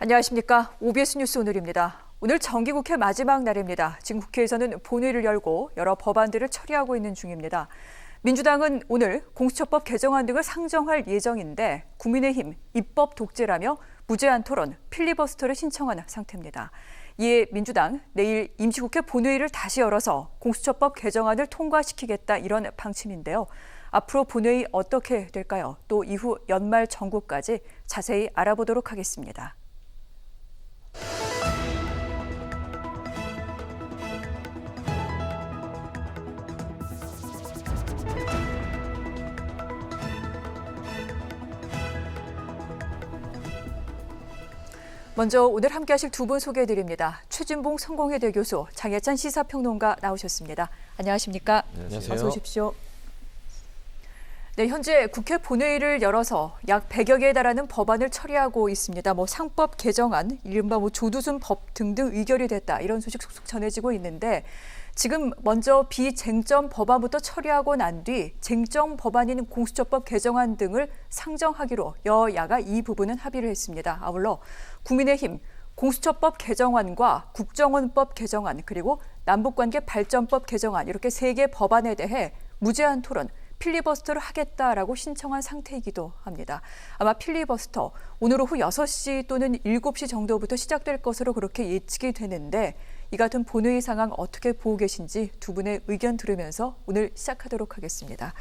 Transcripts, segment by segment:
안녕하십니까. OBS 뉴스 오늘입니다. 오늘 정기국회 마지막 날입니다. 지금 국회에서는 본회의를 열고 여러 법안들을 처리하고 있는 중입니다. 민주당은 오늘 공수처법 개정안 등을 상정할 예정인데 국민의힘 입법 독재라며 무제한 토론 필리버스터를 신청한 상태입니다. 이에 민주당 내일 임시국회 본회의를 다시 열어서 공수처법 개정안을 통과시키겠다 이런 방침인데요. 앞으로 본회의 어떻게 될까요? 또 이후 연말 정국까지 자세히 알아보도록 하겠습니다. 먼저 오늘 함께 하실 두 분 소개해 드립니다. 최진봉 성공회대 교수, 장혜찬 시사평론가 나오셨습니다. 안녕하십니까? 안녕하세요. 어서 오십시오. 네, 현재 국회 본회의를 열어서 약 100여 개에 달하는 법안을 처리하고 있습니다. 뭐 상법 개정안, 이른바 뭐 조두순 법 등등 의결이 됐다. 이런 소식 속속 전해지고 있는데 지금 먼저 비쟁점 법안부터 처리하고 난 뒤 쟁점 법안인 공수처법 개정안 등을 상정하기로 여야가 이 부분은 합의를 했습니다. 아울러 국민의힘 공수처법 개정안과 국정원법 개정안 그리고 남북관계 발전법 개정안 이렇게 세 개 법안에 대해 무제한 토론 필리버스터를 하겠다라고 신청한 상태이기도 합니다. 아마 필리버스터 오늘 오후 6시 또는 7시 정도부터 시작될 것으로 그렇게 예측이 되는데 이 같은 본회의 상황 어떻게 보고 계신지 두 분의 의견 들으면서 오늘 시작하도록 하겠습니다.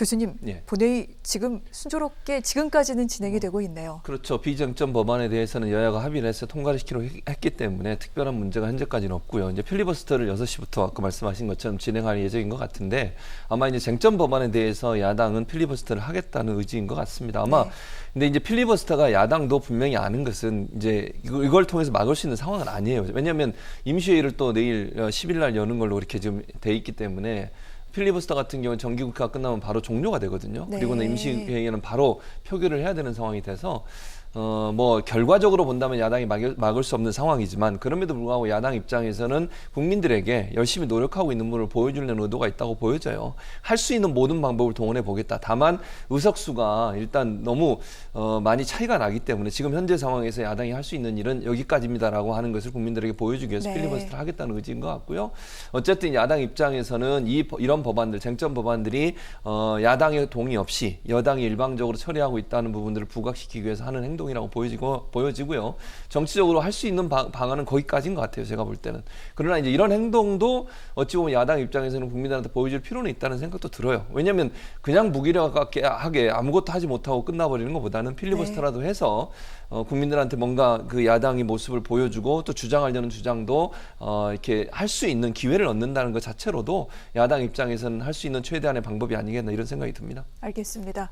교수님, 예. 본회의 지금 순조롭게 지금까지는 진행이 되고 있네요. 그렇죠. 비쟁점 법안에 대해서는 여야가 합의를 해서 통과를 시키려 했- 했기 때문에 특별한 문제가 현재까지는 없고요. 이제 필리버스터를 6시부터 아까 말씀하신 것처럼 진행할 예정인 것 같은데 아마 이제 쟁점 법안에 대해서 야당은 필리버스터를 하겠다는 의지인 것 같습니다. 아마 네. 근데 이제 필리버스터가 야당도 분명히 아는 것은 이제 이걸 통해서 막을 수 있는 상황은 아니에요. 왜냐하면 임시회의를 또 내일 어, 10일 날 여는 걸로 이렇게 지금 돼 있기 때문에 필리버스터 같은 경우는 정기국회가 끝나면 바로 종료가 되거든요. 네. 그리고는 임시회의는 바로 표결을 해야 되는 상황이 돼서 어 뭐 결과적으로 본다면 야당이 막을, 막을 수 없는 상황이지만 그럼에도 불구하고 야당 입장에서는 국민들에게 열심히 노력하고 있는 분을 보여주려는 의도가 있다고 보여져요. 할 수 있는 모든 방법을 동원해 보겠다. 다만 의석수가 일단 너무 어 많이 차이가 나기 때문에 지금 현재 상황에서 야당이 할 수 있는 일은 여기까지입니다라고 하는 것을 국민들에게 보여주기 위해서 네. 필리버스터를 하겠다는 의지인 것 같고요. 어쨌든 야당 입장에서는 이 법- 이런 법안들 쟁점 법안들이 어, 야당의 동의 없이 여당이 일방적으로 처리하고 있다는 부분들을 부각시키기 위해서 하는 행동 이라고 보여지고 보여지고요. 정치적으로 할 수 있는 방, 방안은 거기까지인 것 같아요. 제가 볼 때는. 그러나 이제 이런 행동도 어찌 보면 야당 입장에서는 국민들한테 보여줄 필요는 있다는 생각도 들어요. 왜냐하면 그냥 무기력하게 아무것도 하지 못하고 끝나버리는 것보다는 필리버스터라도 해서 어, 국민들한테 뭔가 그 야당의 모습을 보여주고 또 주장하려는 주장도 어, 이렇게 할 수 있는 기회를 얻는다는 것 자체로도 야당 입장에서는 할 수 있는 최대한의 방법이 아니겠나 이런 생각이 듭니다. 알겠습니다.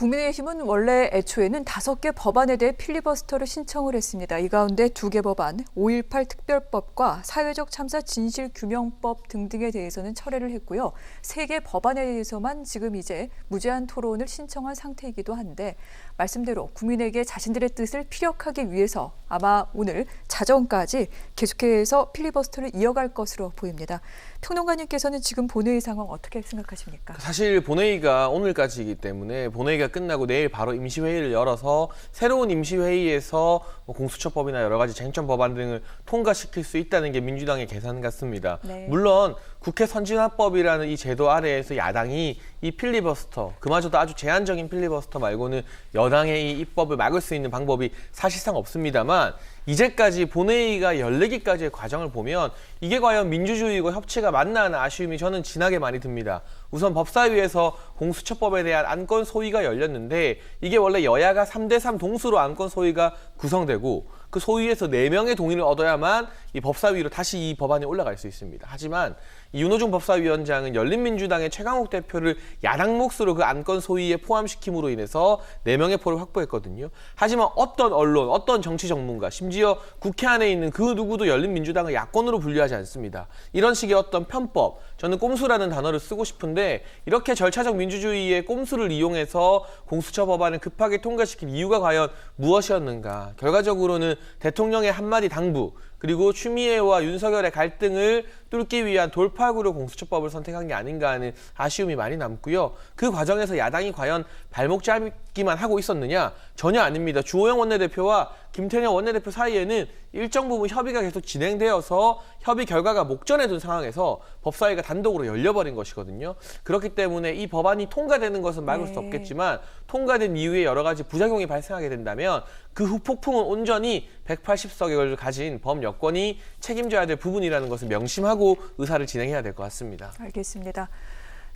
국민의힘은 원래 애초에는 다섯 개 법안에 대해 필리버스터를 신청을 했습니다. 이 가운데 두 개 법안, 5.18 특별법과 사회적 참사 진실규명법 등등에 대해서는 철회를 했고요. 세 개 법안에 대해서만 지금 이제 무제한 토론을 신청한 상태이기도 한데 말씀대로 국민에게 자신들의 뜻을 피력하기 위해서 아마 오늘 자정까지 계속해서 필리버스터를 이어갈 것으로 보입니다. 평론가님께서는 지금 본회의 상황 어떻게 생각하십니까? 사실 본회의가 오늘까지이기 때문에 본회의가 끝나고 내일 바로 임시회의를 열어서 새로운 임시회의에서 뭐 공수처법이나 여러 가지 쟁점 법안 등을 통과시킬 수 있다는 게 민주당의 계산 같습니다. 네. 물론 국회 선진화법이라는 이 제도 아래에서 야당이 이 필리버스터, 그마저도 아주 제한적인 필리버스터 말고는 여당의 이 입법을 막을 수 있는 방법이 사실상 없습니다만 이제까지 본회의가 열리기까지의 과정을 보면 이게 과연 민주주의고 협치가 맞나 하는 아쉬움이 저는 진하게 많이 듭니다. 우선 법사위에서 공수처법에 대한 안건 소위가 열렸는데 이게 원래 여야가 3대3 동수로 안건 소위가 구성되고 그 소위에서 4명의 동의를 얻어야만 이 법사위로 다시 이 법안이 올라갈 수 있습니다. 하지만 이 윤호중 법사위원장은 열린민주당의 최강욱 대표를 야당 몫으로 그 안건 소위에 포함시킴으로 인해서 4명의 표를 확보했거든요. 하지만 어떤 언론, 어떤 정치 전문가, 심지어 국회 안에 있는 그 누구도 열린민주당을 야권으로 분류하지 않습니다. 이런 식의 어떤 편법, 저는 꼼수라는 단어를 쓰고 싶은데 이렇게 절차적 민주주의의 꼼수를 이용해서 공수처 법안을 급하게 통과시킨 이유가 과연 무엇이었는가? 결과적으로는 대통령의 한마디 당부, 그리고 추미애와 윤석열의 갈등을 뚫기 위한 돌파구로 공수처법을 선택한 게 아닌가 하는 아쉬움이 많이 남고요. 그 과정에서 야당이 과연 발목 잡 기만 하고 있었느냐? 전혀 아닙니다. 주호영 원내대표와 김태년 원내대표 사이에는 일정 부분 협의가 계속 진행되어서 협의 결과가 목전에 둔 상황에서 법사위가 단독으로 열려버린 것이거든요. 그렇기 때문에 이 법안이 통과되는 것은 막을 수 네. 없겠지만 통과된 이후에 여러 가지 부작용이 발생하게 된다면 그 후폭풍은 온전히 180석을 가진 범 여권이 책임져야 될 부분이라는 것을 명심하고 의사를 진행해야 될 것 같습니다. 알겠습니다.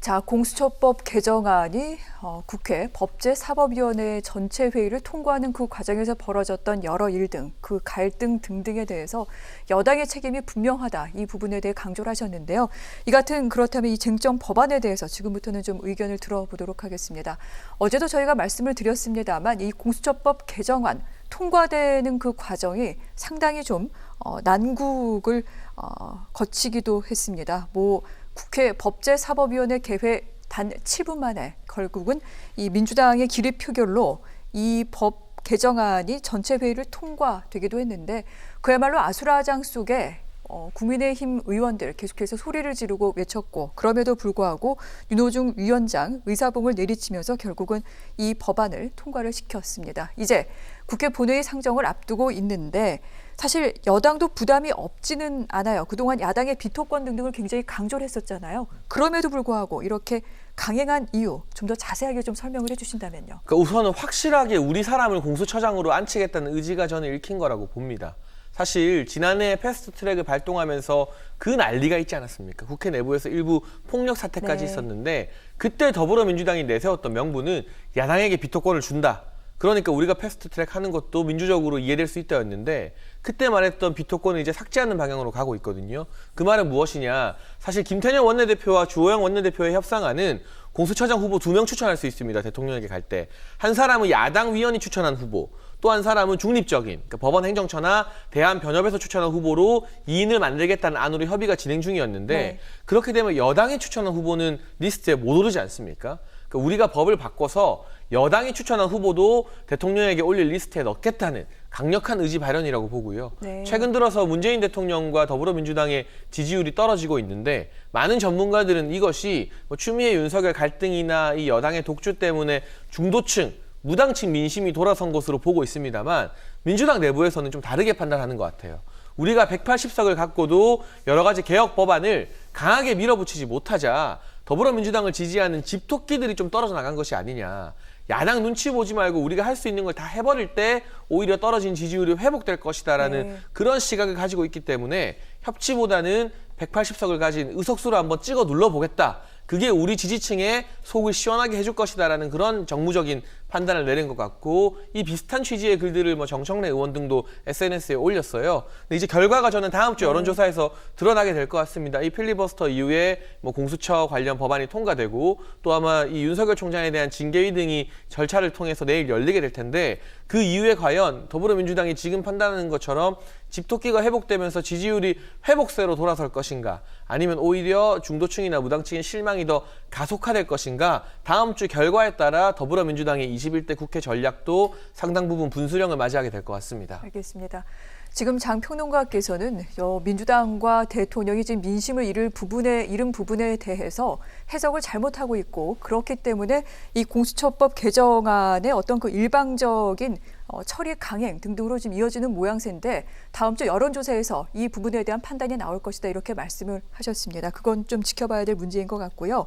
자, 공수처법 개정안이 어, 국회 법제사법위원회 전체 회의를 통과하는 그 과정에서 벌어졌던 여러 일 등, 그 갈등 등등에 대해서 여당의 책임이 분명하다 이 부분에 대해 강조를 하셨는데요. 이 같은 그렇다면 이 쟁점 법안에 대해서 지금부터는 좀 의견을 들어보도록 하겠습니다. 어제도 저희가 말씀을 드렸습니다만 이 공수처법 개정안 통과되는 그 과정이 상당히 좀 어, 난국을 어, 거치기도 했습니다. 뭐 국회 법제사법위원회 개회 단 7분 만에 결국은 이 민주당의 기립 표결로 이 법 개정안이 전체 회의를 통과되기도 했는데 그야말로 아수라장 속에 어, 국민의힘 의원들 계속해서 소리를 지르고 외쳤고 그럼에도 불구하고 윤호중 위원장 의사봉을 내리치면서 결국은 이 법안을 통과를 시켰습니다. 이제 국회 본회의 상정을 앞두고 있는데 사실 여당도 부담이 없지는 않아요. 그동안 야당의 비토권 등등을 굉장히 강조를 했었잖아요. 그럼에도 불구하고 이렇게 강행한 이유 좀 더 자세하게 좀 설명을 해주신다면요. 그러니까 우선은 확실하게 우리 사람을 공수처장으로 안치겠다는 의지가 저는 읽힌 거라고 봅니다. 사실 지난해 패스트 트랙을 발동하면서 그 난리가 있지 않았습니까? 국회 내부에서 일부 폭력 사태까지 네. 있었는데 그때 더불어민주당이 내세웠던 명분은 야당에게 비토권을 준다. 그러니까 우리가 패스트 트랙 하는 것도 민주적으로 이해될 수 있다였는데 그때 말했던 비토권을 이제 삭제하는 방향으로 가고 있거든요. 그 말은 무엇이냐? 사실 김태년 원내대표와 주호영 원내대표의 협상안은 공수처장 후보 두 명 추천할 수 있습니다. 대통령에게 갈 때. 한 사람은 야당 위원이 추천한 후보, 또 한 사람은 중립적인 그러니까 법원 행정처나 대한 변협에서 추천한 후보로 2인을 만들겠다는 안으로 협의가 진행 중이었는데 네. 그렇게 되면 여당이 추천한 후보는 리스트에 못 오르지 않습니까? 그러니까 우리가 법을 바꿔서 여당이 추천한 후보도 대통령에게 올릴 리스트에 넣겠다는 강력한 의지 발현이라고 보고요. 네. 최근 들어서 문재인 대통령과 더불어민주당의 지지율이 떨어지고 있는데 많은 전문가들은 이것이 뭐 추미애 윤석열 갈등이나 이 여당의 독주 때문에 중도층 무당층 민심이 돌아선 것으로 보고 있습니다만 민주당 내부에서는 좀 다르게 판단하는 것 같아요. 우리가 180석을 갖고도 여러 가지 개혁 법안을 강하게 밀어붙이지 못하자 더불어민주당을 지지하는 집토끼들이 좀 떨어져 나간 것이 아니냐. 야당 눈치 보지 말고 우리가 할 수 있는 걸 다 해버릴 때 오히려 떨어진 지지율이 회복될 것이다라는 네. 그런 시각을 가지고 있기 때문에 협치보다는 180석을 가진 의석수를 한번 찍어 눌러보겠다. 그게 우리 지지층의 속을 시원하게 해줄 것이다라는 그런 정무적인 판단을 내린 것 같고 이 비슷한 취지의 글들을 뭐 정청래 의원 등도 SNS에 올렸어요. 근데 이제 결과가 저는 다음 주 여론조사에서 드러나게 될 것 같습니다. 이 필리버스터 이후에 뭐 공수처 관련 법안이 통과되고 또 아마 이 윤석열 총장에 대한 징계위 등이 절차를 통해서 내일 열리게 될 텐데 그 이후에 과연 더불어민주당이 지금 판단하는 것처럼 집토끼가 회복되면서 지지율이 회복세로 돌아설 것인가 아니면 오히려 중도층이나 무당층의 실망이 더 가속화될 것인가 다음 주 결과에 따라 더불어민주당의 21대 국회 전략도 상당 부분 분수령을 맞이하게 될 것 같습니다. 알겠습니다. 지금 장 평론가께서는 여 민주당과 대통령이 지금 민심을 잃을 부분에 잃은 부분에 대해서 해석을 잘못하고 있고 그렇기 때문에 이 공수처법 개정안의 어떤 그 일방적인 어, 처리 강행 등등으로 지금 이어지는 모양새인데 다음 주 여론조사에서 이 부분에 대한 판단이 나올 것이다 이렇게 말씀을 하셨습니다. 그건 좀 지켜봐야 될 문제인 것 같고요.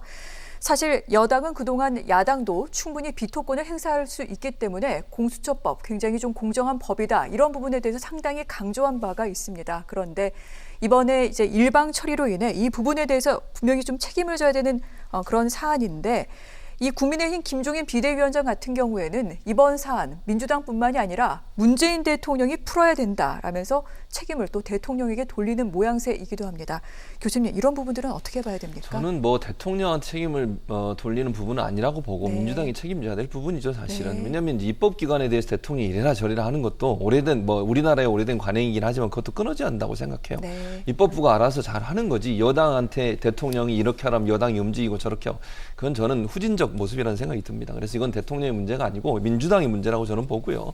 사실 여당은 그동안 야당도 충분히 비토권을 행사할 수 있기 때문에 공수처법 굉장히 좀 공정한 법이다 이런 부분에 대해서 상당히 강조한 바가 있습니다. 그런데 이번에 이제 일방 처리로 인해 이 부분에 대해서 분명히 좀 책임을 져야 되는 어, 그런 사안인데 이 국민의힘 김종인 비대위원장 같은 경우에는 이번 사안 민주당뿐만이 아니라 문재인 대통령이 풀어야 된다라면서 책임을 또 대통령에게 돌리는 모양새이기도 합니다. 교수님 이런 부분들은 어떻게 봐야 됩니까? 저는 뭐 대통령한테 책임을 어, 돌리는 부분은 아니라고 보고 네. 민주당이 책임져야 될 부분이죠 사실은 네. 왜냐하면 이제 입법 기관에 대해서 대통령이 이래라 저래라 하는 것도 오래된 뭐 우리나라의 오래된 관행이긴 하지만 그것도 끊어져야 한다고 생각해요 네. 입법부가 알아서 잘 하는 거지 여당한테 대통령이 이렇게 하라면 여당이 움직이고 저렇게 하고 그건 저는 후진적 모습이라는 생각이 듭니다 그래서 이건 대통령의 문제가 아니고 민주당의 문제라고 저는 보고요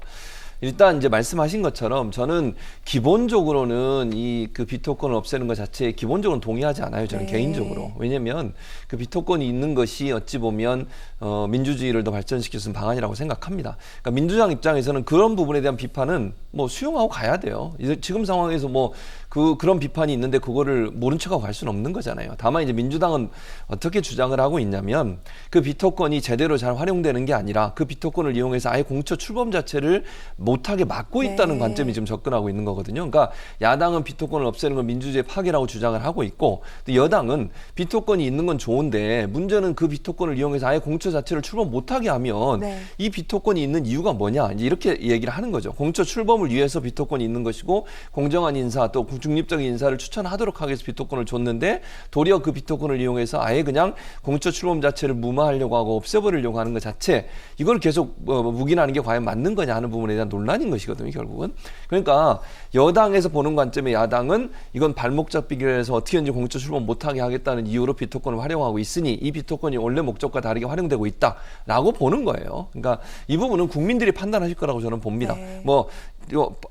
일단 이제 말씀하신 것처럼 저는 기본적으로는 이 그 비토권을 없애는 것 자체에 기본적으로 동의하지 않아요. 저는 네. 개인적으로. 왜냐면 그 비토권이 있는 것이 어찌 보면 어, 민주주의를 더 발전시킬 수 있는 방안이라고 생각합니다. 그러니까 민주당 입장에서는 그런 부분에 대한 비판은 뭐 수용하고 가야 돼요. 이제 지금 상황에서 뭐 그 그런 비판이 있는데 그거를 모른 척하고 갈 수는 없는 거잖아요. 다만 이제 민주당은 어떻게 주장을 하고 있냐면 그 비토권이 제대로 잘 활용되는 게 아니라 그 비토권을 이용해서 아예 공처 출범 자체를 못하게 막고 있다는 네. 관점이 지금 접근하고 있는 거거든요. 그러니까 야당은 비토권을 없애는 건 민주주의 파괴라고 주장을 하고 있고 또 여당은 비토권이 있는 건 좋은데 문제는 그 비토권을 이용해서 아예 공처 자체를 출범 못하게 하면 네. 이 비토권이 있는 이유가 뭐냐 이제 이렇게 얘기를 하는 거죠. 공처 출범을 위해서 비토권이 있는 것이고 공정한 인사 또 중립적인 인사를 추천하도록 하기 위해서 비토권을 줬는데 도리어 그 비토권을 이용해서 아예 그냥 공처 출범 자체를 무마하려고 하고 없애버리려고 하는 것 자체 이걸 계속 어, 묵인하는 게 과연 맞는 거냐 하는 부분에 대한 논란인 것이거든요 결국은 그러니까 여당에서 보는 관점의 야당은 이건 발목 잡히기를 해서 어떻게든지 공처 출범 못하게 하겠다는 이유로 비토권을 활용하고 있으니 이 비토권이 원래 목적과 다르게 활용되고 있다라고 보는 거예요 그러니까 이 부분은 국민들이 판단하실 거라고 저는 봅니다 네. 뭐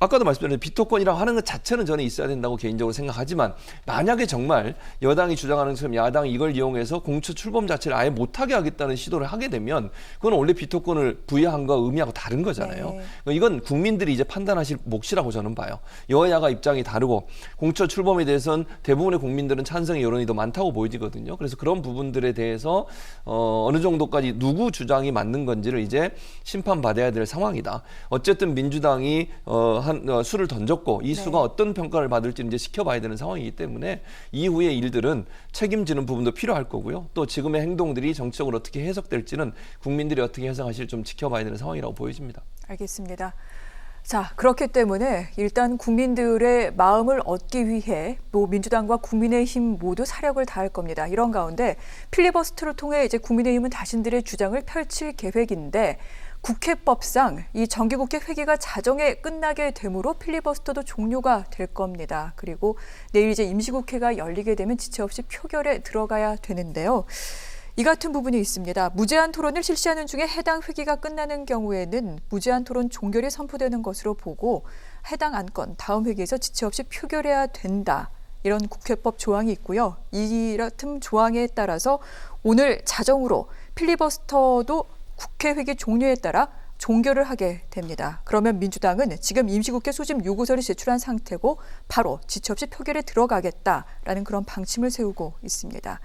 아까도 말씀드린 비토권이라고 하는 것 자체는 저는 있어야 된다고 개인적으로 생각하지만 만약에 정말 여당이 주장하는 것처럼 야당이 이걸 이용해서 공처 출범 자체를 아예 못하게 하겠다는 시도를 하게 되면 그건 원래 비토권을 부여한 거와 의미하고 다른 거잖아요. 네. 그러니까 이건 국민들이 이제 판단하실 몫이라고 저는 봐요. 여야가 입장이 다르고 공처 출범에 대해서는 대부분의 국민들은 찬성의 여론이 더 많다고 보여지거든요. 그래서 그런 부분들에 대해서 어, 어느 정도까지 누구 주장이 맞는 건지를 이제 심판받아야 될 상황이다. 어쨌든 민주당이 어, 한 어, 수를 던졌고 이 수가 어떤 평가를 받을지 이제 지켜봐야 되는 상황이기 때문에 이후의 일들은 책임지는 부분도 필요할 거고요. 또 지금의 행동들이 정치적으로 어떻게 해석될지는 국민들이 어떻게 해석하실 좀 지켜봐야 되는 상황이라고 보여집니다. 알겠습니다. 자, 그렇기 때문에 일단 국민들의 마음을 얻기 위해 뭐 민주당과 국민의힘 모두 사력을 다할 겁니다. 이런 가운데 필리버스터를 통해 이제 국민의힘은 자신들의 주장을 펼칠 계획인데 국회법상 이 정기국회 회기가 자정에 끝나게 되므로 필리버스터도 종료가 될 겁니다. 그리고 내일 이제 임시국회가 열리게 되면 지체 없이 표결에 들어가야 되는데요. 이 같은 부분이 있습니다. 무제한 토론을 실시하는 중에 해당 회기가 끝나는 경우에는 무제한 토론 종결이 선포되는 것으로 보고 해당 안건 다음 회기에서 지체 없이 표결해야 된다. 이런 국회법 조항이 있고요. 이 같은 조항에 따라서 오늘 자정으로 필리버스터도 국회 회기 종료에 따라 종결을 하게 됩니다. 그러면 민주당은 지금 임시국회 소집 요구서를 제출한 상태고 바로 지체 없이 표결에 들어가겠다라는 그런 방침을 세우고 있습니다.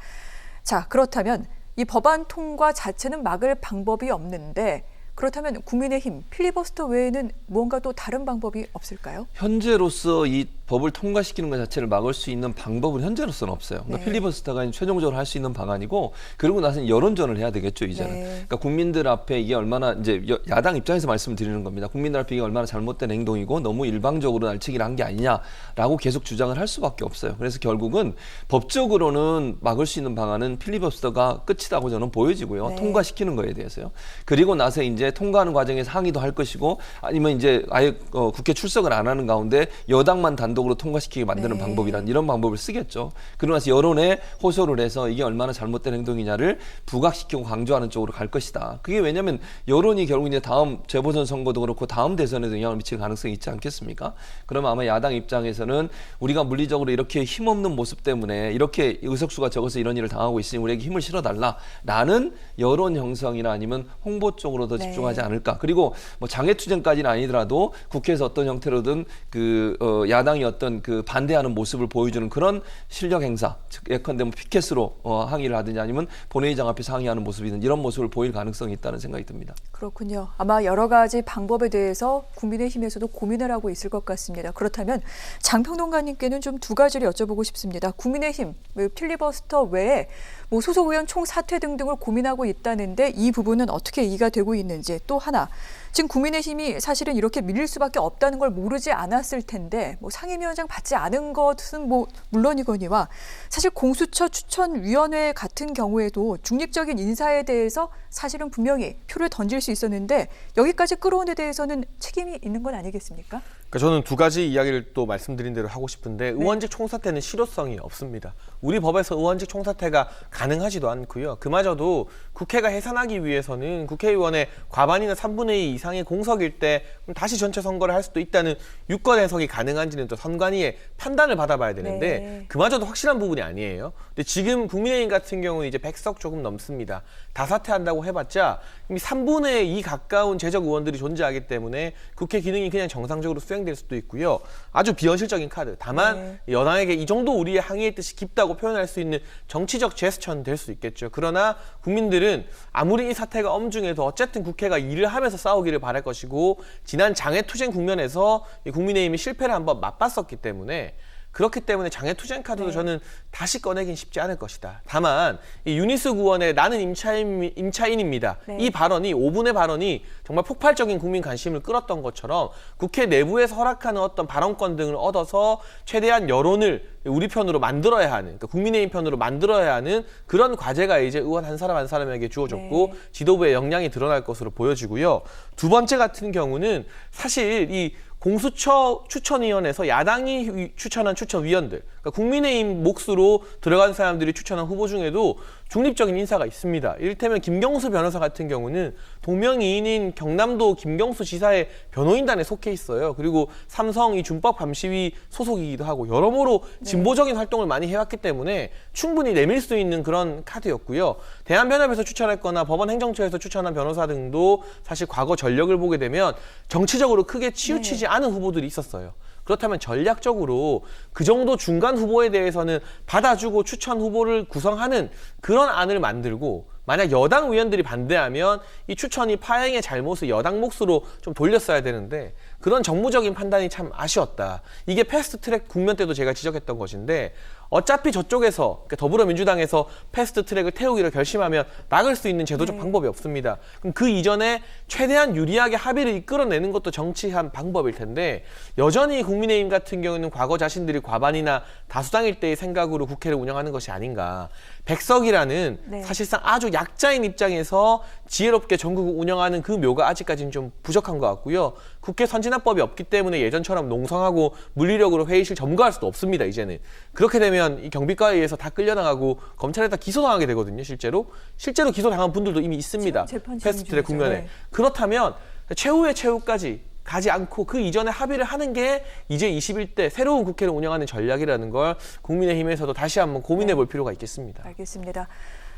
자, 그렇다면 이 법안 통과 자체는 막을 방법이 없는데 그렇다면 국민의힘 필리버스터 외에는 무언가 또 다른 방법이 없을까요? 현재로서 이 법을 통과시키는 것 자체를 막을 수 있는 방법은 현재로서는 없어요. 그러니까 네. 필리버스터가 최종적으로 할 수 있는 방안이고 그러고 나서는 여론전을 해야 되겠죠 이제는. 네. 그러니까 국민들 앞에 이게 얼마나 이제 여- 야당 입장에서 말씀드리는 겁니다. 국민들 앞에 이게 얼마나 잘못된 행동이고 너무 일방적으로 날치기를 한 게 아니냐라고 계속 주장을 할 수밖에 없어요. 그래서 결국은 법적으로는 막을 수 있는 방안은 필리버스터가 끝이라고 저는 보여지고요. 네. 통과시키는 거에 대해서요. 그리고 나서 이제 통과하는 과정에서 항의도 할 것이고 아니면 이제 아예 어, 국회 출석을 안 하는 가운데 여당만 단독으로 통과시키게 만드는 네. 방법이란 이런 방법을 쓰겠죠. 그러고 나서 여론에 호소를 해서 이게 얼마나 잘못된 행동이냐를 부각시키고 강조하는 쪽으로 갈 것이다. 그게 왜냐하면 여론이 결국 이제 다음 재보선 선거도 그렇고 다음 대선에도 영향을 미칠 가능성이 있지 않겠습니까? 그러면 아마 야당 입장에서는 우리가 물리적으로 이렇게 힘없는 모습 때문에 이렇게 의석수가 적어서 이런 일을 당하고 있으니 우리에게 힘을 실어달라라는 여론 형성이나 아니면 홍보 쪽으로 더 네. 집중하지 않을까. 그리고 뭐 장애투쟁까지는 아니더라도 국회에서 어떤 형태로든 그 어, 야당이 어떤 그 반대하는 모습을 보여주는 그런 실력 행사, 즉 예컨대 뭐 피켓으로 어, 항의를 하든지 아니면 본회의장 앞에서 항의하는 모습이든 이런 모습을 보일 가능성이 있다는 생각이 듭니다. 그렇군요. 아마 여러 가지 방법에 대해서 국민의힘에서도 고민을 하고 있을 것 같습니다. 그렇다면 장평론가님께는 좀 두 가지를 여쭤보고 싶습니다. 국민의힘 뭐 필리버스터 외에 뭐 소속 의원 총 사퇴 등등을 고민하고 있다는데 이 부분은 어떻게 이해가 되고 있는지 또 하나 지금 국민의힘이 사실은 이렇게 밀릴 수밖에 없다는 걸 모르지 않았을 텐데 뭐 상임위원장 받지 않은 것은 뭐 물론이거니와 사실 공수처 추천위원회 같은 경우에도 중립적인 인사에 대해서 사실은 분명히 표를 던질 수 있었는데 여기까지 끌어온 데 대해서는 책임이 있는 건 아니겠습니까? 그러니까 저는 두 가지 이야기를 또 말씀드린 대로 하고 싶은데 의원직 총사퇴는 실효성이 없습니다. 우리 법에서 의원직 총사퇴가 가능하지도 않고요. 그마저도 국회가 해산하기 위해서는 국회의원의 과반이나 3분의 2 이상의 공석일 때 다시 전체 선거를 할 수도 있다는 유권 해석이 가능한지는 또 선관위의 판단을 받아봐야 되는데 네. 그마저도 확실한 부분이 아니에요. 근데 지금 국민의힘 같은 경우는 이제 100석 조금 넘습니다. 다 사퇴한다고 해봤자 이미 3분의 2 가까운 재적 의원들이 존재하기 때문에 국회 기능이 그냥 정상적으로 수행될 수도 있고요. 아주 비현실적인 카드. 다만 네. 여당에게 이 정도 우리의 항의의 뜻이 깊다고 표현할 수 있는 정치적 제스처는 될 수 있겠죠. 그러나 국민들은 아무리 이 사태가 엄중해도 어쨌든 국회가 일을 하면서 싸우기를 바랄 것이고 지난 장애 투쟁 국면에서 이 국민의힘이 실패를 한번 맛봤었기 때문에 그렇기 때문에 장애 투쟁 카드도 네. 저는 다시 꺼내긴 쉽지 않을 것이다. 다만 이 유니스 구원의 나는 임차인, 임차인입니다. 네. 이 발언이 5분의 발언이 정말 폭발적인 국민 관심을 끌었던 것처럼 국회 내부에서 허락하는 어떤 발언권 등을 얻어서 최대한 여론을 우리 편으로 만들어야 하는 그러니까 국민의힘 편으로 만들어야 하는 그런 과제가 이제 의원 한 사람 한 사람에게 주어졌고 네. 지도부의 역량이 드러날 것으로 보여지고요. 두 번째 같은 경우는 사실 이 공수처 추천위원회에서 야당이 위- 추천한 추천위원들, 그러니까 국민의힘 몫으로 들어간 사람들이 추천한 후보 중에도 중립적인 인사가 있습니다. 이를테면 김경수 변호사 같은 경우는 동명이인인 경남도 김경수 지사의 변호인단에 속해 있어요. 그리고 삼성 이 준법 감시위 소속이기도 하고 여러모로 진보적인 활동을 많이 해왔기 때문에 충분히 내밀 수 있는 그런 카드였고요. 대한변협에서 추천했거나 법원 행정처에서 추천한 변호사 등도 사실 과거 전력을 보게 되면 정치적으로 크게 치우치지 않은 후보들이 있었어요. 그렇다면 전략적으로 그 정도 중간 후보에 대해서는 받아주고 추천 후보를 구성하는 그런 안을 만들고 만약 여당 의원들이 반대하면 이 추천이 파행의 잘못을 여당 몫으로 좀 돌렸어야 되는데 그런 정무적인 판단이 참 아쉬웠다. 이게 패스트 트랙 국면 때도 제가 지적했던 것인데 어차피 저쪽에서 그러니까 더불어민주당에서 패스트 트랙을 태우기를 결심하면 막을 수 있는 제도적 방법이 없습니다. 그럼 그 이전에 최대한 유리하게 합의를 이끌어내는 것도 정치한 방법일 텐데 여전히 국민의힘 같은 경우는 과거 자신들이 과반이나 다수당일 때의 생각으로 국회를 운영하는 것이 아닌가. 백석이라는 네. 사실상 아주 약자인 입장에서 지혜롭게 전국을 운영하는 그 묘가 아직까지는 좀 부족한 것 같고요. 국회 선진화법이 없기 때문에 예전처럼 농성하고 물리력으로 회의실 점거할 수도 없습니다. 이제는 그렇게 되면 이 경비과에 의해서 다 끌려나가고 검찰에다 기소당하게 되거든요. 실제로 실제로 기소당한 분들도 이미 있습니다. 패스트트랙. 국면에 네. 그렇다면 최후의 최후까지 가지 않고 그 이전에 합의를 하는 게 이제 21대 새로운 국회를 운영하는 전략이라는 걸 국민의힘에서도 다시 한번 고민해 볼 필요가 있겠습니다. 알겠습니다.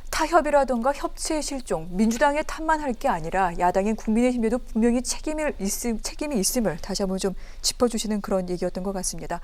타협이라던가 협치의 실종, 민주당의 탓만 할 게 아니라 야당인 국민의힘에도 분명히 책임을 있음, 책임이 있음을 다시 한번 좀 짚어주시는 그런 얘기였던 것 같습니다.